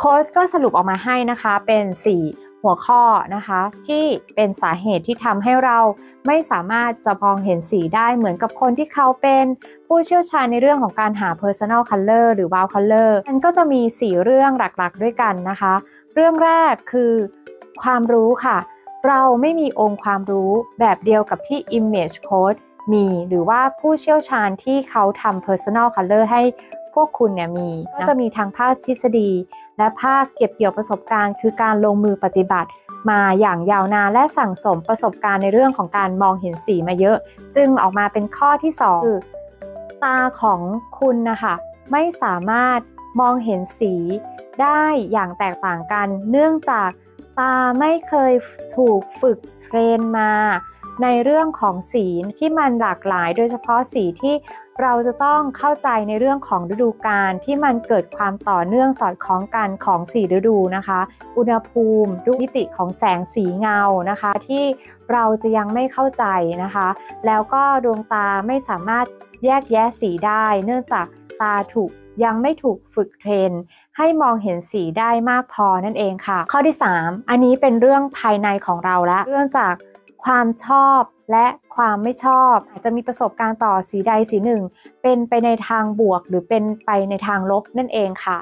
โค้ชก็สรุปออกมาให้นะคะเป็น 4 หัวข้อนะคะ ที่เป็นสาเหตุที่ทำให้เราไม่สามารถจะมองเห็นสีได้เหมือนกับคนที่เขาเป็นผู้เชี่ยวชาญในเรื่องของการหา personal color หรือ wow color มันก็จะมี 4 เรื่องหลักๆ ด้วยกันนะคะ เรื่องแรกคือความรู้ค่ะ เราไม่มีองค์ความรู้แบบเดียวกับที่ image coach มีหรือว่าผู้เชี่ยวชาญที่เขาทำ personal color ให้พวกคุณเนี่ยมีก็จะมีทางภาคทฤษฎี และภาคเก็บเกี่ยวประสบการณ์ คือการลงมือปฏิบัติ มาอย่างยาวนานและสั่งสมประสบการณ์ในเรื่องของการมองเห็นสีมาเยอะ จึงออกมาเป็นข้อที่ 2 คือ ตาของคุณนะคะไม่สามารถมองเห็นสีได้อย่างแตกต่างกัน เนื่องจากตาไม่เคยถูกฝึกเทรนมา ในเรื่องของสีที่มันหลากหลาย โดยเฉพาะสีที่ เราจะต้องเข้าใจในเรื่องของฤดูกาลที่มันเกิดความต่อเนื่องสอดคล้องกันของสีฤดูนะคะ อุณหภูมิรูปมิติของแสงสีเงานะคะ ที่เราจะยังไม่เข้าใจนะคะ แล้วก็ดวงตาไม่สามารถแยกแยะสีได้ เนื่องจากตาถูกยังไม่ถูกฝึกเทรนให้มองเห็นสีได้มากพอนั่นเองค่ะ ข้อที่ 3 อันนี้เป็นเรื่องภายในของเราละเรื่องจาก ความชอบและความไม่ชอบ อาจจะมีประสบการณ์ต่อสีใดสีหนึ่ง เป็นไปในทางบวกหรือเป็นไปในทางลบนั่นเองค่ะ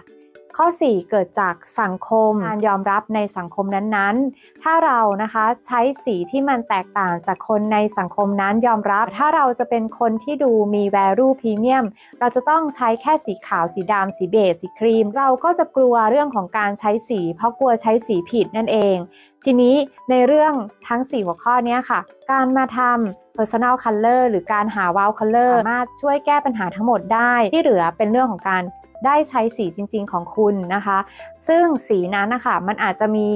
ข้อ 4 เกิดจากสังคมการยอมรับในสังคมนั้นๆ ถ้าเรานะคะใช้สีที่มันแตกต่างจากคนในสังคมนั้นยอมรับ ถ้าเราจะเป็นคนที่ดูมี value premium เราจะต้องใช้แค่สีขาวสีดำสีเบจสีครีม เราก็จะกลัวเรื่องของการใช้สี เพราะกลัวใช้สีผิดนั่นเอง ทีนี้ในเรื่องทั้ง 4 หัวข้อนี้ค่ะ การมาทำ personal color หรือการหา wow color สามารถช่วยแก้ปัญหาทั้งหมดได้ที่เหลือเป็นเรื่องของการ ได้ใช้สีจริง ๆ ของคุณนะคะ ซึ่งสีนั้นนะคะมันอาจจะมี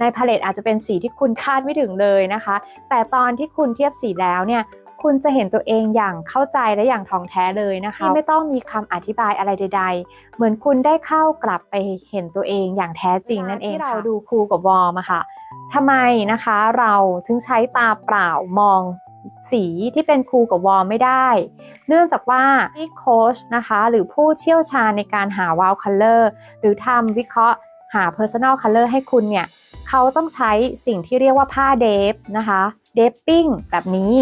ในพาเลตอาจจะเป็นสีที่คุณคาดไม่ถึงเลยนะคะ แต่ตอนที่คุณเทียบสีแล้วเนี่ยคุณจะเห็นตัวเองอย่างเข้าใจและอย่างท่องแท้เลยนะคะที่ไม่ต้องมีคำอธิบายอะไรใด ๆ เหมือนคุณได้เข้ากลับไปเห็นตัวเองอย่างแท้จริงนั่นเองที่เราดูครูกับวอร์มอะค่ะทำไมนะคะเราถึงใช้ตาเปล่ามอง สีที่เป็นครูกับวอร์ไม่ได้ เนื่องจากว่าที่โค้ชนะคะหรือผู้เชี่ยวชาญในการหาวาวคัลเลอร์หรือทำวิเคราะห์หา Personal Color ให้คุณเนี่ยเขาต้องใช้สิ่งที่เรียกว่าผ้าเดฟนะคะเดฟปิ้งแบบนี้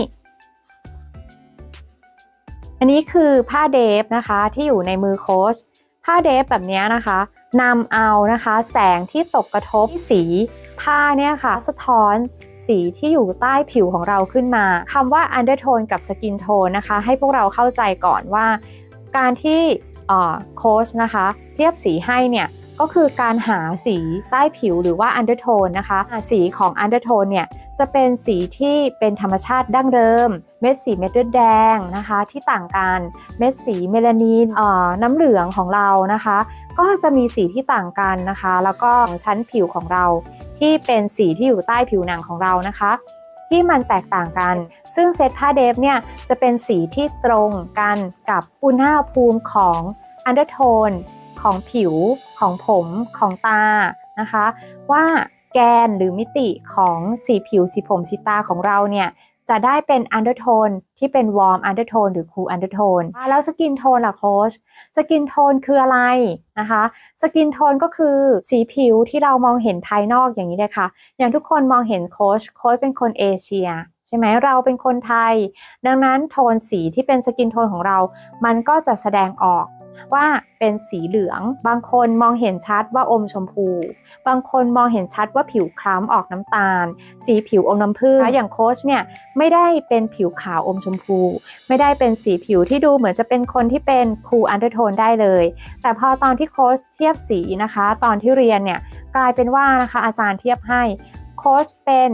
อันนี้คือผ้าเดฟนะคะที่อยู่ในมือโค้ชผ้าเดฟแบบนี้นะคะนำเอานะคะแสงที่ตกกระทบสีผ้าเนี่ยค่ะสะท้อน สีที่อยู่ใต้ผิวของเราขึ้นมาคำว่า undertone กับ skin tone นะคะ ให้พวกเราเข้าใจก่อนว่า การที่โค้ชนะคะเทียบสีให้เนี่ยก็คือการหาสีใต้ผิวหรือว่า undertone นะคะ สีของ undertone เนี่ยจะเป็นสีที่เป็นธรรมชาติดั้งเดิม เม็ดสีเม็ดเลือดแดงนะคะ ที่ต่างกัน เม็ดสีเมลานินน้ำเหลืองของเรานะคะ ก็จะมีสีที่ต่างกันนะคะ แล้วก็ชั้นผิวของเราที่เป็นสีที่อยู่ใต้ผิวหนังของเรานะคะ ที่มันแตกต่างกัน ซึ่งเซตผ้าเดฟเนี่ยจะเป็นสีที่ตรงกันกับอุณหภูมิของอันเดอร์โทนของผิวของผมของตานะคะ ว่าแกนหรือมิติของสีผิวสีผมสีตาของเราเนี่ย จะได้เป็นอันเดอร์โทนที่เป็นวอร์มอันเดอร์โทนหรือคูลอันเดอร์โทนแล้วสกินโทนล่ะโค้ชสกินโทนคืออะไรนะคะสกินโทนก็คือสีผิวที่เรามองเห็นภายนอกอย่างนี้เลยค่ะ อย่างทุกคนมองเห็นโค้ชโค้ชเป็นคนเอเชียใช่ไหมเราเป็นคนไทย ดังนั้นโทนสีที่เป็นสกินโทนของเรา มันก็จะแสดงออก ว่าเป็นสีเหลือง บางคนมองเห็นชัดว่าอมชมพู บางคนมองเห็นชัดว่าผิวคล้ำออกน้ำตาล สีผิวอมน้ำผึ้งอย่างโค้ชเนี่ยไม่ได้เป็นผิวขาวอมชมพู ไม่ได้เป็นสีผิวที่ดูเหมือนจะเป็นคนที่เป็นคูอันเดอร์โทนได้เลย แต่พอตอนที่โค้ชเทียบสีนะคะ ตอนที่เรียนเนี่ยกลายเป็นว่านะคะอาจารย์เทียบให้โค้ชเป็น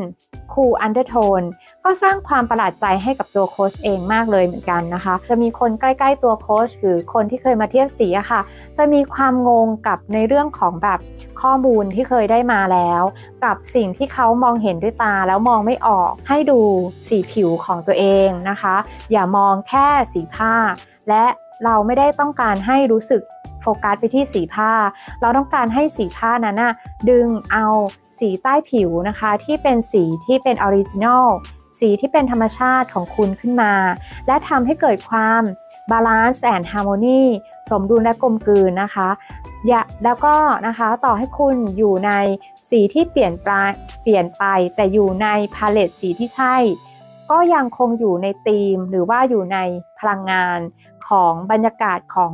คูลอันเดอร์โทน ก็สร้างความประหลาดใจให้กับตัวโค้ชเองมากเลยเหมือนกันนะคะ จะมีคนใกล้ๆตัวโค้ชหรือคนที่เคยมาเทียบสีอะค่ะ จะมีความงงกับในเรื่องของแบบข้อมูลที่เคยได้มาแล้ว กับสิ่งที่เขามองเห็นด้วยตาแล้วมองไม่ออกให้ดูสีผิวของตัวเองนะคะ อย่ามองแค่สีผ้า และเราไม่ได้ต้องการให้รู้สึกโฟกัสไปที่สีผ้า เราต้องการให้สีผ้านั้นนะดึงเอาสีใต้ผิวนะคะ ที่เป็นสีที่เป็นออริจินอล สีที่เป็นธรรมชาติของคุณขึ้นมา และทำให้เกิดความบาลานซ์แอนด์ฮาร์โมนีสมดุลและกลมกลืนนะคะอย่าแล้วก็นะคะต่อให้คุณอยู่ในสีที่เปลี่ยนไปเปลี่ยนไป แต่อยู่ในพาเลตสีที่ใช่ ก็ยังคงอยู่ในธีม หรือว่าอยู่ในพลังงานของบรรยากาศของ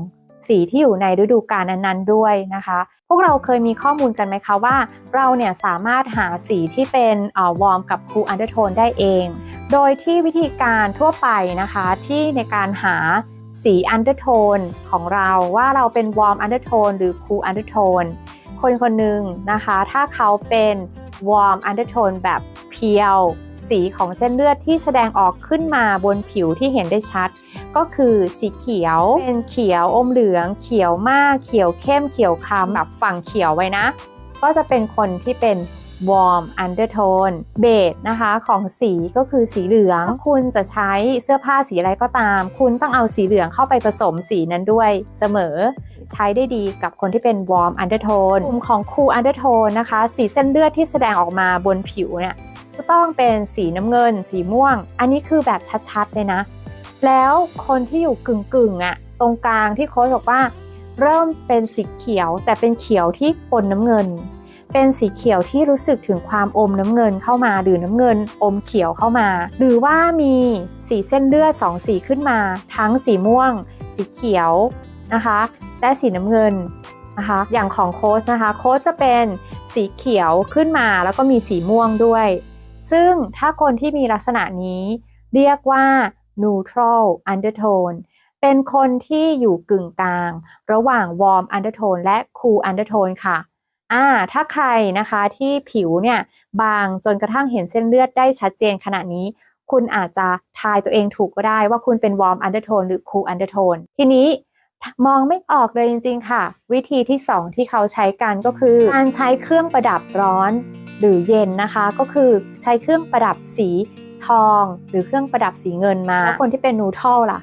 สีที่อยู่ในฤดูกาลนั้นๆด้วยนะคะ พวกเราเคยมีข้อมูลกันไหมคะว่า เราเนี่ยสามารถหาสีที่เป็นวอร์มกับคูลอันเดอร์โทนได้เอง โดยที่วิธีการทั่วไปนะคะที่ในการหาสีอันเดอร์โทนของเราว่าเราเป็นวอร์มอันเดอร์โทนหรือคูลอันเดอร์โทนคนคนหนึ่งนะคะ ถ้าเขาเป็นวอร์มอันเดอร์โทนแบบเพียว สีของเส้นเลือดที่แสดงออกขึ้นมาบนผิวที่เห็นได้ชัด ก็คือสีเขียว เป็นเขียวอมเหลือง เขียวมาก เขียวเข้ม เขียวค้ำแบบฝั่งเขียวไว้นะ ก็จะเป็นคนที่เป็น warm undertone เบสนะคะของสีก็คือสีเหลือง คุณจะใช้เสื้อผ้าสีอะไรก็ตาม คุณต้องเอาสีเหลืองเข้าไปผสมสีนั้นด้วยเสมอใช้ได้ดีกับคนที่เป็น warm undertone กลุ่มของ cool undertone นะคะ สีเส้นเลือดที่แสดงออกมาบนผิวเนี่ยจะต้องเป็นสีน้ำเงิน สีม่วง อันนี้คือแบบชัดๆเลยนะ แล้วคนที่อยู่กึ่งๆอะตรงกลางที่โค้ชบอกว่า เริ่มเป็นสีเขียวแต่เป็นเขียวที่ปนน้ำเงิน เป็นสีเขียวที่รู้สึกถึงความอมน้ำเงินเข้ามาหรือน้ำเงิน อมเขียวเข้ามา หรือว่ามีสีเส้นเลือดสองสีขึ้นมา ทั้งสีม่วง สีเขียวนะคะและสีน้ำเงินนะคะ อย่างของโค้ชนะคะโค้ชจะเป็นสีเขียวขึ้นมาแล้วก็มีสีม่วงด้วย ซึ่งถ้าคนที่มีลักษณะนี้เรียกว่า neutral undertone เป็นคนที่อยู่กึ่งกลาง ระหว่าง warm undertone และ cool undertone ค่ะอ่าถ้าใครนะคะที่ผิวเนี่ยบางจนกระทั่งเห็นเส้นเลือดได้ชัดเจนขณะนี้ คุณอาจจะทายตัวเองถูกก็ได้ว่าคุณเป็น warm undertone หรือ cool undertone ทีนี้มองไม่ออกเลยจริง ๆ ค่ะ วิธีที่ 2 ที่เขาใช้กันก็คือ การใช้เครื่องประดับร้อนหรือเย็นนะคะ ก็คือใช้เครื่องประดับสี ทองหรือเครื่องประดับสีเงินมาแล้วคนที่เป็นนูทัลล่ะ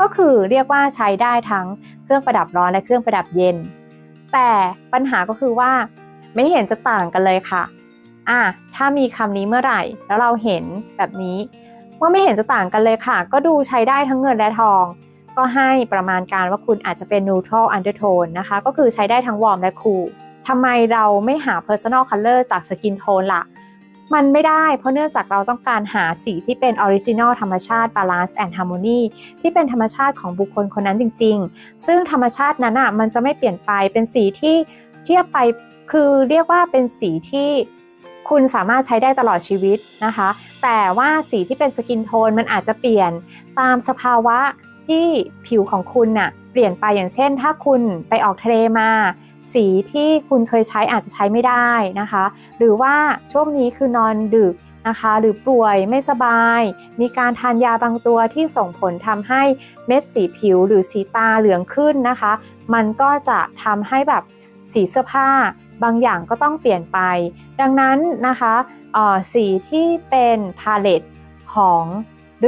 ก็คือเรียกว่าใช้ได้ทั้งเครื่องประดับร้อนและเครื่องประดับเย็น แต่ปัญหาก็คือว่าไม่เห็นจะต่างกันเลยค่ะอะถ้ามีคำนี้เมื่อไหร่ แล้วเราเห็นแบบนี้ว่าไม่เห็นจะต่างกันเลยค่ะ ก็ดูใช้ได้ทั้งเงินและทอง ก็ให้ประมาณการว่าคุณอาจจะเป็น neutral undertone นะคะ ก็คือใช้ได้ทั้ง warm และ cool ทำไมเราไม่หา personal color จาก skin tone ล่ะ มันไม่ได้เพราะเนื่องจากเราต้องการหาสีที่เป็น original ธรรมชาติ balance and harmony ที่เป็นธรรมชาติของบุคคลคนนั้นจริง ๆ ซึ่งธรรมชาตินั้นอะมันจะไม่เปลี่ยนไปเป็นสีที่เทียบไปคือเรียกว่าเป็นสีที่คุณสามารถใช้ได้ตลอดชีวิตนะคะ แต่ว่าสีที่เป็นสกินโทนมันอาจจะเปลี่ยนตามสภาวะที่ผิวของคุณน่ะเปลี่ยนไปอย่างเช่น ถ้าคุณไปออกทะเลมา สีที่คุณเคยใช้อาจจะใช้ไม่ได้นะคะ หรือว่าช่วงนี้คือนอนดึกนะคะ หรือป่วยไม่สบาย มีการทานยาบางตัวที่ส่งผลทำให้เม็ดสีผิวหรือสีตาเหลืองขึ้นนะคะ มันก็จะทำให้แบบสีเสื้อผ้าบางอย่างก็ต้องเปลี่ยนไป ดังนั้นนะคะสีที่เป็นพาเลตของ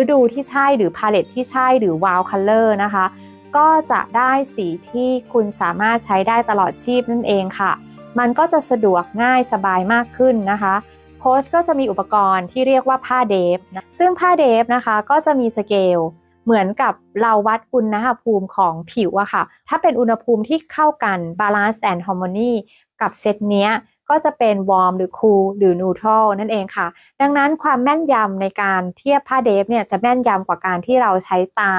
ฤดูที่ใช่หรือพาเลตที่ใช่หรือวาวคัลเลอร์นะคะ ก็จะได้สีที่คุณสามารถใช้ได้ตลอดชีพนั่นเองค่ะ มันก็จะสะดวกง่ายสบายมากขึ้นนะคะโค้ชก็จะมีอุปกรณ์ที่เรียกว่าผ้าเดฟนะซึ่งผ้าเดฟนะคะก็จะมีสเกลเหมือนกับเราวัดอุณหภูมิของผิวอะค่ะ ถ้าเป็นอุณหภูมิที่เข้ากัน balance and harmony กับเซตเนี้ยก็จะเป็น warm หรือ cool หรือ neutral นั่นเองค่ะ ดังนั้นความแม่นยำในการเทียบผ้าเดฟเนี่ยจะแม่นยำกว่าการที่เราใช้ตา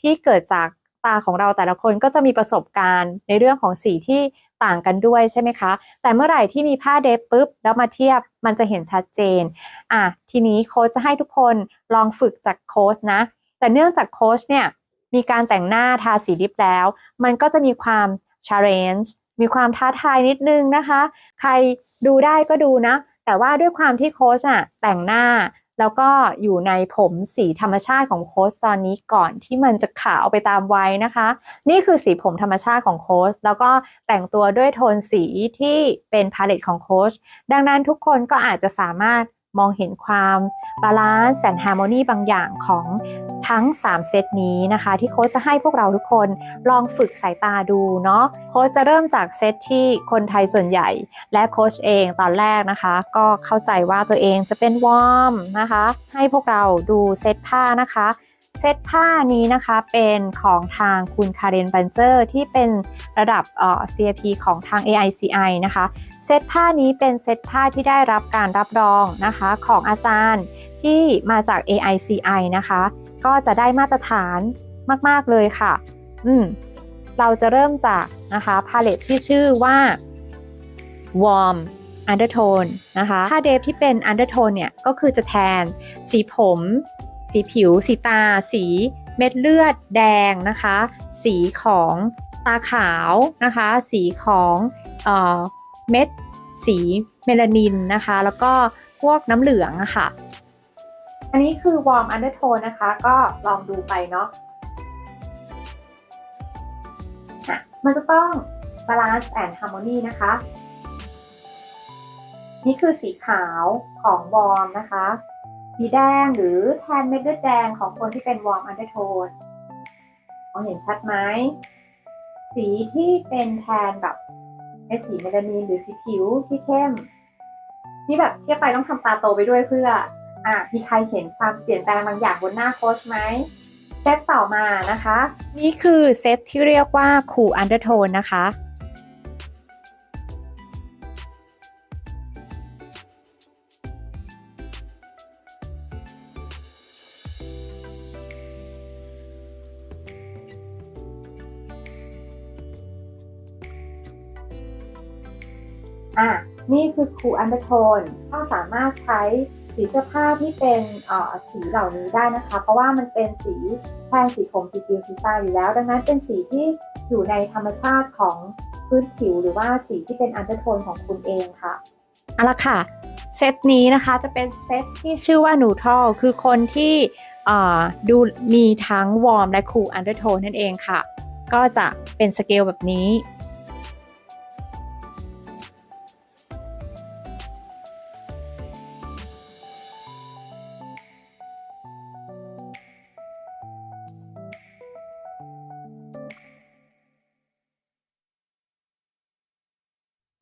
ที่เกิดจาก ตาของเราแต่ละคนก็จะมีประสบการณ์ในเรื่องของสีที่ต่างกันด้วยใช่ไหมคะ แต่เมื่อไหร่ที่มีผ้าเดฟปุ๊บ แล้วมาเทียบมันจะเห็นชัดเจน อะ ทีนี้โค้ชจะให้ทุกคนลองฝึกจากโค้ชนะ แต่เนื่องจากโค้ชเนี่ยมีการแต่งหน้าทาสีลิปแล้ว มันก็จะมีความ challenge มีความท้าทายนิดนึงนะคะ ใครดูได้ก็ดูนะ แต่ว่าด้วยความที่โค้ชอะแต่งหน้า แล้วก็อยู่ในผมสีธรรมชาติของโค้ชตอนนี้ก่อนที่มันจะขาวไปตามวัยนะคะ นี่คือสีผมธรรมชาติของโค้ชแล้วก็แต่งตัวด้วยโทนสีที่เป็นพาเลตของโค้ชดังนั้นทุกคนก็อาจจะสามารถ มองเห็นความบาลานซ์แอนฮาร์โมนีบางอย่างของทั้ง 3 เซตนี้นะคะ ที่โค้ชจะให้พวกเราทุกคนลองฝึกสายตาดูเนาะโค้ชจะเริ่มจากเซตที่คนไทยส่วนใหญ่ และโค้ชเองตอนแรกนะคะ ก็เข้าใจว่าตัวเองจะเป็นวอร์มนะคะ ให้พวกเราดูเซตผ้านะคะ เซตผ้านี้นะคะเป็นของทางคุณคาเรนบันเจอร์ที่เป็นระดับเอ่อ CAP ของทาง AICI นะคะ เซตผ้านี้เป็นเซตผ้าที่ได้รับการรับรองนะคะของอาจารย์ที่มาจาก AICI นะคะ ก็จะได้มาตรฐานมาก ๆ เลยค่ะ อืม เราจะเริ่มจากนะคะพาเลตที่ชื่อว่า warm undertone นะคะผ้าเดฟที่เป็น undertone เนี่ย ก็คือจะแทนสีผม สีผิว สีตา สีเม็ดเลือดแดงนะคะ สีของตาขาวนะคะ สีของเออเม็ดสีเมลานินนะคะ แล้วก็พวกน้ำเหลืองอะค่ะ อันนี้คือ warm undertone นนะคะ ก็ลองดูไปเนาะมันจะต้อง balance and harmony นะคะ นี่คือสีขาวของวอร์มนะคะ สีแดงหรือแทนเม็ดเลือดแดงของคนที่เป็นวอร์มอันเดอร์โทนมองเห็นชัดไหมสีที่เป็นแทนแบบเป็นสีเมลานินหรือสีผิวที่เข้มที่แบบเทียบไปต้องทำตาโตไปด้วยเพื่อ อะมีใครเห็นความเปลี่ยนแปลงบางอย่างบนหน้าโค้ชไหมเซตต่อมานะคะ นี่คือเซตที่เรียกว่า Cool Undertone นะคะ คือ Cool Undertone ก็สามารถใช้สีเสื้อผ้าที่เป็นอ่อสีเหล่านี้ได้นะคะ เพราะว่ามันเป็นสีแทนสีผมสีผิวสีตาอยู่แล้ว ดังนั้นเป็นสีที่อยู่ในธรรมชาติของพื้นผิวหรือว่าสีที่เป็นอันเดอร์โทนของคุณเองค่ะเอาละค่ะ เซตนี้นะคะจะเป็นเซตที่ชื่อว่า neutral คือคนที่อ่อดูมีทั้ง warm และ cool undertone นั่นเองค่ะ ก็จะเป็นสเกลแบบนี้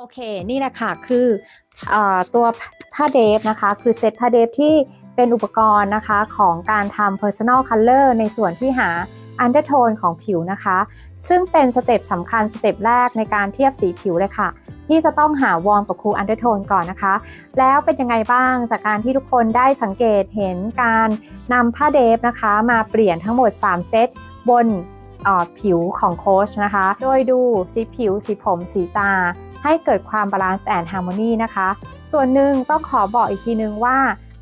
โอเค นี่แหละค่ะ คืออตัวผ้าเดฟนะคะ คือเซตผ้าเดฟที่เป็นอุปกรณ์นะคะของการทำ personal color ในส่วนที่หา undertone ของผิวนะคะ ซึ่งเป็นสเต็ปสำคัญสเต็ปแรกในการเทียบสีผิวเลยค่ะ ที่จะต้องหาวอร์มกับคูล undertone ก่อนนะคะ แล้วเป็นยังไงบ้างจากการที่ทุกคนได้สังเกตเห็นการนำผ้าเดฟนะคะ มาเปลี่ยนทั้งหมด 3 เซตบน ผิวของโค้ชนะคะ โดยดูสีผิว สีผม สีตา ให้เกิดความบาลานซ์แอนด์ฮาร์โมนีนะคะ ส่วนหนึ่งต้องขอบอกอีกทีนึงว่า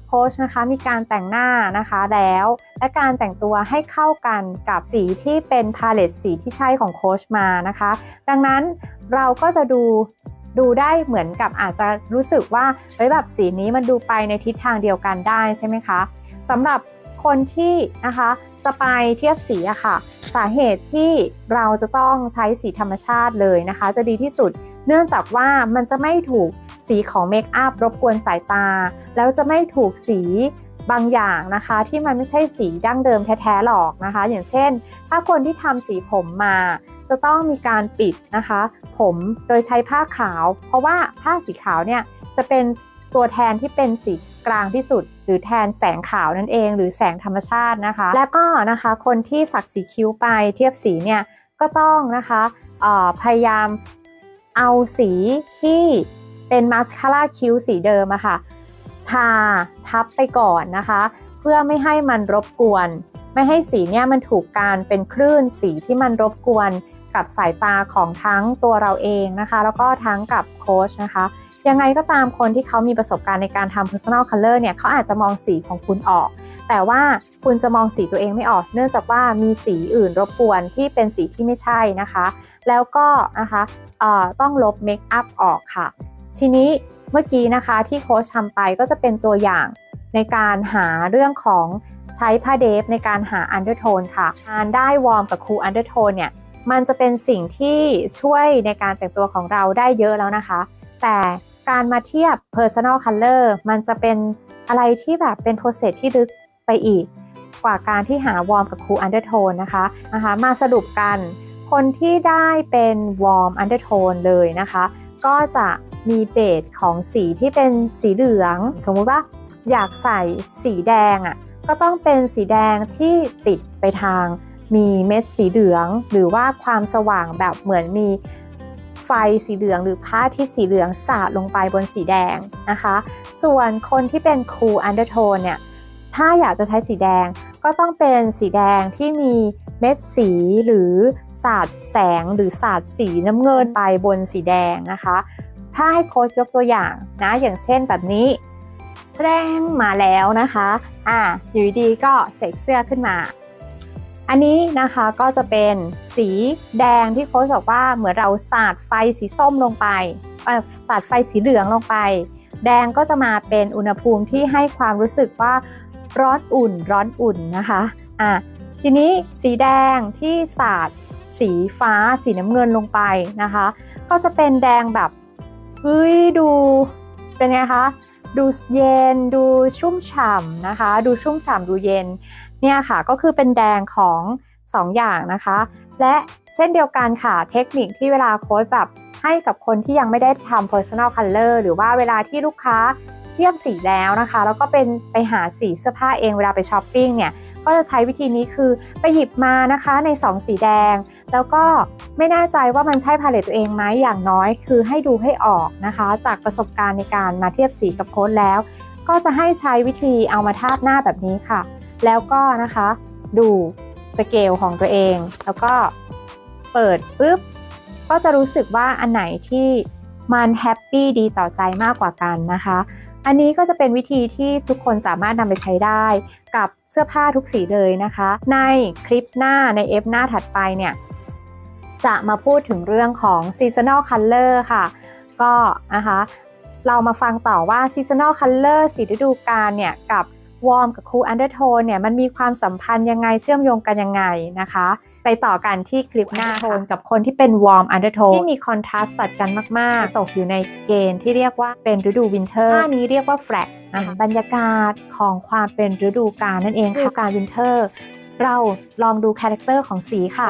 โค้ชนะคะมีการแต่งหน้านะคะแล้ว และการแต่งตัวให้เข้ากันกับสีที่เป็นพาเลตสีที่ใช่ของโค้ชมานะคะ ดังนั้นเราก็จะดูดูได้เหมือนกับอาจจะรู้สึกว่าเฮ้ยแบบสีนี้มันดูไปในทิศทางเดียวกันได้ใช่ไหมคะสำหรับ คนที่นะคะจะไปเทียบสีอะค่ะ สาเหตุที่เราจะต้องใช้สีธรรมชาติเลยนะคะ จะดีที่สุด เนื่องจากว่ามันจะไม่ถูกสีของเมคอัพรบกวนสายตา แล้วจะไม่ถูกสีบางอย่างนะคะที่มันไม่ใช่สีดั้งเดิมแท้ๆหรอกนะคะ อย่างเช่น ถ้าคนที่ทำสีผมมา จะต้องมีการปิดนะคะ ผมโดยใช้ผ้าขาว เพราะว่าผ้าสีขาวเนี่ยจะเป็น ตัวแทนที่เป็นสีกลางที่สุด หรือแทนแสงขาวนั่นเอง หรือแสงธรรมชาตินะคะ แล้วก็นะคะคนที่สักสีคิ้วไปเทียบสีเนี่ยก็ต้องนะคะพยายามเอาสีที่เป็นมาสคาร่าคิ้วสีเดิมอะค่ะทาทับไปก่อนนะคะ เพื่อไม่ให้มันรบกวน ไม่ให้สีเนี่ยมันถูกการเป็นคลื่นสีที่มันรบกวนกับสายตาของทั้งตัวเราเองนะคะ แล้วก็ทั้งกับโค้ชนะคะ ยังไงก็ตามคนที่เขามีประสบการณ์ในการทำ personal color เนี่ยเขาอาจจะมองสีของคุณออก แต่ว่าคุณจะมองสีตัวเองไม่ออก เนื่องจากว่ามีสีอื่นรบกวนที่เป็นสีที่ไม่ใช่นะคะ แล้วก็นะคะต้องลบเมคอัพออกค่ะ ทีนี้เมื่อกี้นะคะที่โค้ชทำไปก็จะเป็นตัวอย่างในการหาเรื่องของใช้ผ้าเดฟในการหา undertone ค่ะการได้วอร์มกับ cool undertone เนี่ยมันจะเป็นสิ่งที่ช่วยในการแต่งตัวของเราได้เยอะแล้วนะคะ แต่ การมาเทียบ personal color มันจะเป็นอะไรที่แบบเป็น process ที่ลึกไปอีก กว่าการที่หาวอร์มกับ cool undertone นะคะนะคะมาสรุปกัน คนที่ได้เป็น warm undertone เลยนะคะ ก็จะมีเบสของสีที่เป็นสีเหลือง สมมุติว่าอยากใส่สีแดงอะ่ะก็ต้องเป็นสีแดงที่ติดไปทางมีเม็ดสีเหลือง หรือว่าความสว่างแบบเหมือนมี ฟสีเหลืองหรือพระอาทิตย์สีเหลืองสาดลงไปบนสีแดงนะคะ ส่วนคนที่เป็น cool undertone เนี่ยถ้าอยากจะใช้สีแดงก็ต้องเป็นสีแดงที่มีเม็ดสีหรือสาดแสงหรือสาดสีน้ำเงินไปบนสีแดงนะคะ ถ้าให้โค้ชยกตัวอย่างนะอย่างเช่นแบบนี้แจ้งมาแล้วนะคะ อ่าอยู่ดีๆก็เสกเสื้อขึ้นมา อันนี้นะคะก็จะเป็นสีแดงที่โค้ชบอกว่าเหมือนเราสาดไฟสีส้มลงไปสาดไฟสีเหลืองลงไป แดงก็จะมาเป็นอุณหภูมิที่ให้ความรู้สึกว่าร้อนอุ่นร้อนอุ่นนะคะอะทีนี้สีแดงที่สาดสีฟ้าสีน้ำเงินลงไปนะคะ ก็จะเป็นแดงแบบเฮ้ยดูเป็นไงคะดูเย็นดูชุ่มฉ่ำนะคะ ดูชุ่มฉ่ำดูเย็น เนี่ยค่ะก็คือเป็นแดงของสองอย่างนะคะ และเช่นเดียวกันค่ะเทคนิคที่เวลาโค้ชแบบให้กับคนที่ยังไม่ได้ทำ personal color หรือว่าเวลาที่ลูกค้าเทียบสีแล้วนะคะ แล้วก็เป็นไปหาสีเสื้อผ้าเองเวลาไปช้อปปิ้งเนี่ยก็จะใช้วิธีนี้คือไปหยิบมานะคะใน 2 สีแดง แล้วก็ไม่แน่ใจว่ามันใช่พาเลตตัวเองไหมอย่างน้อยคือให้ดูให้ออกนะคะ จากประสบการณ์ในการมาเทียบสีกับโค้ดแล้ว ก็จะให้ใช้วิธีเอามาทาบหน้าแบบนี้ค่ะ แล้วก็นะคะดูสเกลของตัวเอง แล้วก็เปิดปุ๊บก็จะรู้สึกว่าอันไหนที่มันแฮปปี้ดีต่อใจมากกว่ากันนะคะ อันนี้ก็จะเป็นวิธีที่ทุกคนสามารถนำไปใช้ได้กับเสื้อผ้าทุกสีเลยนะคะ ในคลิปหน้าในเอฟหน้าถัดไปเนี่ยจะมาพูดถึงเรื่องของ seasonal color ค่ะ ก็นะคะ เรามาฟังต่อว่า seasonal color สีฤดูกาลเนี่ยกับ วอร์มกับคูอันเดอร์โทนเนี่ยมันมีความสัมพันธ์ยังไงเชื่อมโยงกันยังไงนะคะ ไปต่อกันที่คลิปหน้าโทนกับคนที่เป็นวอร์มอันเดอร์โทนที่มีคอนทราสต์ตัดกันมากๆ ตกอยู่ในเกณฑ์ที่เรียกว่าเป็นฤดู winter ท่านี้เรียกว่าแฟลกบรรยากาศของความเป็นฤดูกาลนั่นเองค่ะการวินเทอร์าลองดูคาแรคเตอร์ของสีค่ะ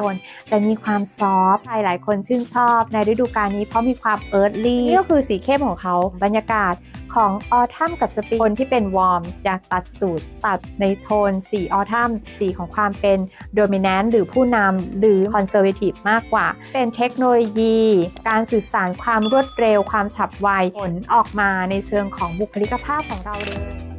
แต่มีความซอฟต์หลายๆคนชื่นชอบ ในฤดูกาลนี้เพราะมีความเอิร์ธลี่นี่ก็คือสีเข้มของเขาบรรยากาศของออทัมกับสปริงคนที่เป็นวอร์มจะตัดสูตรตัดในโทนสีออทัมสีของความเป็นโดมิ n น n t หรือผู้นำหรือคอนเซอร์เวทีฟมากกว่า เป็นเทคโนโลยี การสื่อสารความรวดเร็ว ความฉับไวผลออกมาในเชิงของบุคลิกภาพของเราเลย